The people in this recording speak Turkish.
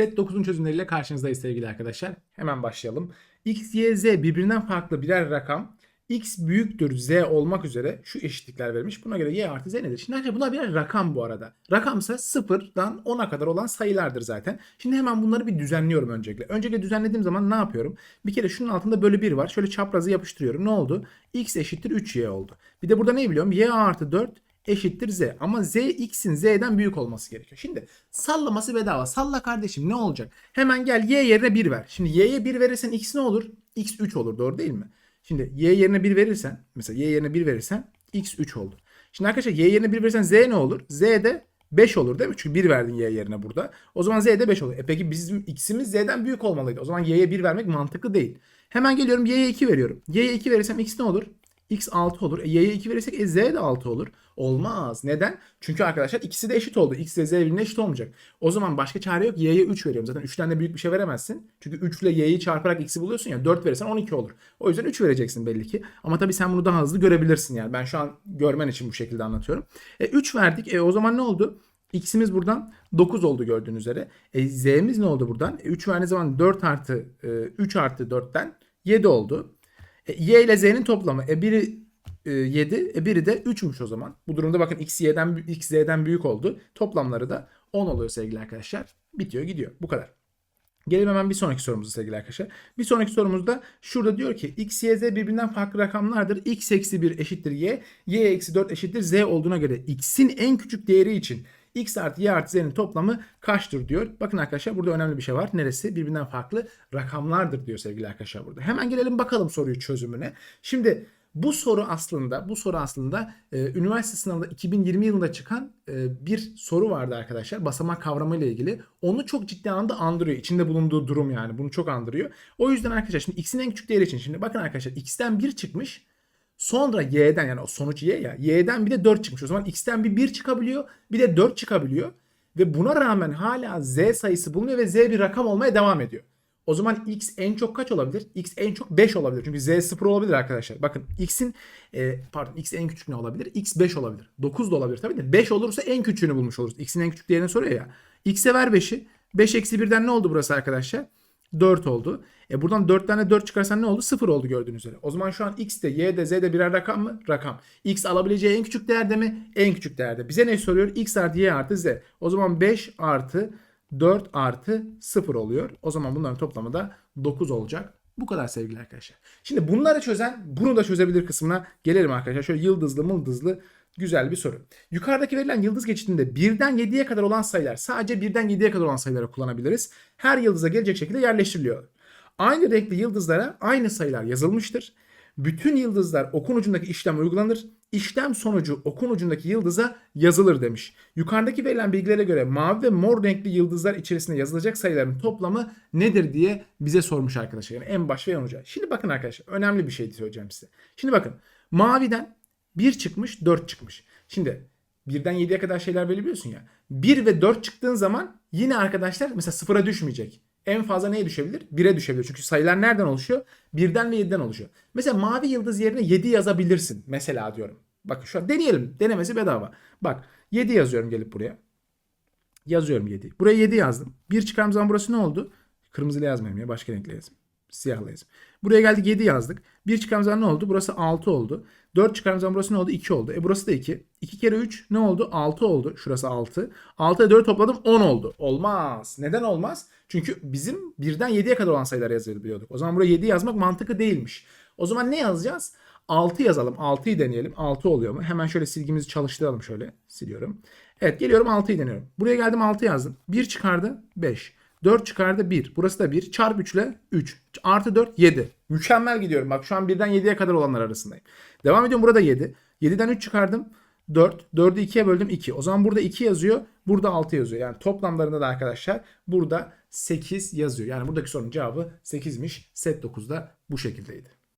Set 9'un çözümleriyle karşınızdayız sevgili arkadaşlar. Hemen başlayalım. X, Y, Z birbirinden farklı birer rakam. X büyüktür Z olmak üzere şu eşitlikler verilmiş. Buna göre Y artı Z nedir? Şimdi arkadaşlar bunlar birer rakam bu arada. Rakamsa 0'dan 10'a kadar olan sayılardır zaten. Şimdi hemen bunları bir düzenliyorum öncelikle. Öncelikle düzenlediğim zaman ne yapıyorum? Bir kere şunun altında bölü 1 var. Şöyle çaprazı yapıştırıyorum. Ne oldu? X eşittir 3Y oldu. Bir de burada ne biliyorum? Y artı 4 eşittir z. Ama z x'in z'den büyük olması gerekiyor. Şimdi sallaması bedava. Salla kardeşim ne olacak? Hemen gel y yerine 1 ver. Şimdi y'ye 1 verirsen x ne olur? x 3 olur doğru değil mi? Şimdi y yerine 1 verirsen mesela y yerine 1 verirsen x 3 oldu. Şimdi arkadaşlar y yerine 1 verirsen z ne olur? z de 5 olur değil mi? Çünkü 1 verdin y yerine burada. O zaman z de 5 olur. E peki bizim x'imiz z'den büyük olmalıydı. O zaman y'ye 1 vermek mantıklı değil. Hemen geliyorum y'ye 2 veriyorum. y'ye 2 verirsem x ne olur? X 6 olur. E, y'ye 2 verirsek e, z de 6 olur. Olmaz. Neden? Çünkü arkadaşlar ikisi de eşit oldu. X ile z birbirine eşit olmayacak. O zaman başka çare yok. Y'ye 3 veriyorum. Zaten 3'ten de büyük bir şey veremezsin. Çünkü 3 ile y'yi çarparak x'i buluyorsun ya. 4 verirsen 12 olur. O yüzden 3 vereceksin belli ki. Ama tabii sen bunu daha hızlı görebilirsin yani. Ben şu an görmen için bu şekilde anlatıyorum. E, 3 verdik. E, o zaman ne oldu? X'imiz buradan 9 oldu gördüğünüz üzere. E, Z'miz ne oldu buradan? E, 3 verdiğiniz zaman 4 artı e, 3 artı 4'ten 7 oldu. E, y ile z'nin toplamı. E, biri e, 7, e, biri de 3'müş o zaman. Bu durumda bakın x y'den x z'den büyük oldu. Toplamları da 10 oluyor sevgili arkadaşlar. Bitiyor gidiyor. Bu kadar. Gelelim hemen bir sonraki sorumuza sevgili arkadaşlar. Bir sonraki sorumuzda şurada diyor ki x, y, z birbirinden farklı rakamlardır. x eksi 1 eşittir y, y eksi 4 eşittir z olduğuna göre x'in en küçük değeri için x artı y artı z'nin toplamı kaçtır diyor. Bakın arkadaşlar burada önemli bir şey var. Neresi? Birbirinden farklı rakamlardır diyor sevgili arkadaşlar burada. Hemen gelelim bakalım soruyu çözümüne. Şimdi bu soru aslında bu soru aslında e, üniversite sınavında 2020 yılında çıkan e, bir soru vardı arkadaşlar. Basamak kavramı ile ilgili. Onu çok ciddi anlamda andırıyor. İçinde bulunduğu durum yani. Bunu çok andırıyor. O yüzden arkadaşlar şimdi x'in en küçük değeri için şimdi bakın arkadaşlar x'ten 1 çıkmış. Sonra y'den yani o sonuç y ya y'den bir de 4 çıkmış. O zaman x'ten bir 1 çıkabiliyor bir de 4 çıkabiliyor. Ve buna rağmen hala z sayısı bulunuyor ve z bir rakam olmaya devam ediyor. O zaman x en çok kaç olabilir? x en çok 5 olabilir. Çünkü z 0 olabilir arkadaşlar. Bakın x'in e, pardon x en küçük ne olabilir? x 5 olabilir. 9 da olabilir tabii de 5 olursa en küçüğünü bulmuş oluruz. x'in en küçük değerini soruyor ya. x'e ver 5'i. 5 eksi 1'den ne oldu burası arkadaşlar? 4 oldu. E buradan 4 tane 4 çıkarsan ne oldu? 0 oldu gördüğünüz üzere. O zaman şu an x de y de z de birer rakam mı? Rakam. x alabileceği en küçük değerde mi? En küçük değerde. Bize ne soruyor? x artı y artı z. O zaman 5 artı 4 artı 0 oluyor. O zaman bunların toplamı da 9 olacak. Bu kadar sevgili arkadaşlar. Şimdi bunları çözen bunu da çözebilir kısmına gelelim arkadaşlar. Şöyle yıldızlı mıldızlı güzel bir soru. Yukarıdaki verilen yıldız geçitinde 1'den 7'ye kadar olan sayılar sadece 1'den 7'ye kadar olan sayıları kullanabiliriz. Her yıldıza gelecek şekilde yerleştiriliyor. Aynı renkli yıldızlara aynı sayılar yazılmıştır. Bütün yıldızlar okun ucundaki işlem uygulanır. İşlem sonucu okun ucundaki yıldıza yazılır demiş. Yukarıdaki verilen bilgilere göre mavi ve mor renkli yıldızlar içerisinde yazılacak sayıların toplamı nedir diye bize sormuş arkadaşlar. Yani en baş ve en uca. Şimdi bakın arkadaşlar önemli bir şey söyleyeceğim size. Şimdi bakın maviden 1 çıkmış 4 çıkmış. Şimdi birden 7'ye kadar şeyler belirliyorsun ya. 1 ve 4 çıktığın zaman yine arkadaşlar mesela sıfıra düşmeyecek. En fazla neye düşebilir? 1'e düşebilir. Çünkü sayılar nereden oluşuyor? 1'den ve 7'den oluşuyor. Mesela mavi yıldız yerine 7 yazabilirsin. Mesela diyorum. Bakın şu an deneyelim. Denemesi bedava. Bak 7 yazıyorum gelip buraya. Yazıyorum 7. Buraya 7 yazdım. 1 çıkardığım zaman burası ne oldu? Kırmızıyla yazmayayım ya. Başka renkle yazayım. Siyahla yazayım. Buraya geldik 7 yazdık. 1 çıkardığım zaman ne oldu? Burası 6 oldu. 4 çıkardığım zaman burası ne oldu? 2 oldu. E burası da 2. 2 kere 3 ne oldu? 6 oldu. Şurası 6. 6 ile 4 topladım 10 oldu. Olmaz. Neden olmaz? Çünkü bizim 1'den 7'ye kadar olan sayılar yazabiliyorduk. O zaman buraya 7 yazmak mantıklı değilmiş. O zaman ne yazacağız? 6 yazalım. 6'yı deneyelim. 6 oluyor mu? Hemen şöyle silgimizi çalıştıralım şöyle. Siliyorum. Evet geliyorum 6'yı deniyorum. Buraya geldim 6 yazdım. 1 çıkardı 5. 4 çıkardı 1. Burası da 1. Çarp 3 ile 3. Artı 4 7. Mükemmel gidiyorum. Bak şu an 1'den 7'ye kadar olanlar arasındayım. Devam ediyorum burada 7. 7'den 3 çıkardım. 4. 4'ü 2'ye böldüm 2. O zaman burada 2 yazıyor. Burada 6 yazıyor. Yani toplamlarında da arkadaşlar burada 8 yazıyor. Yani buradaki sorunun cevabı 8'miş. Set 9'da bu şekildeydi.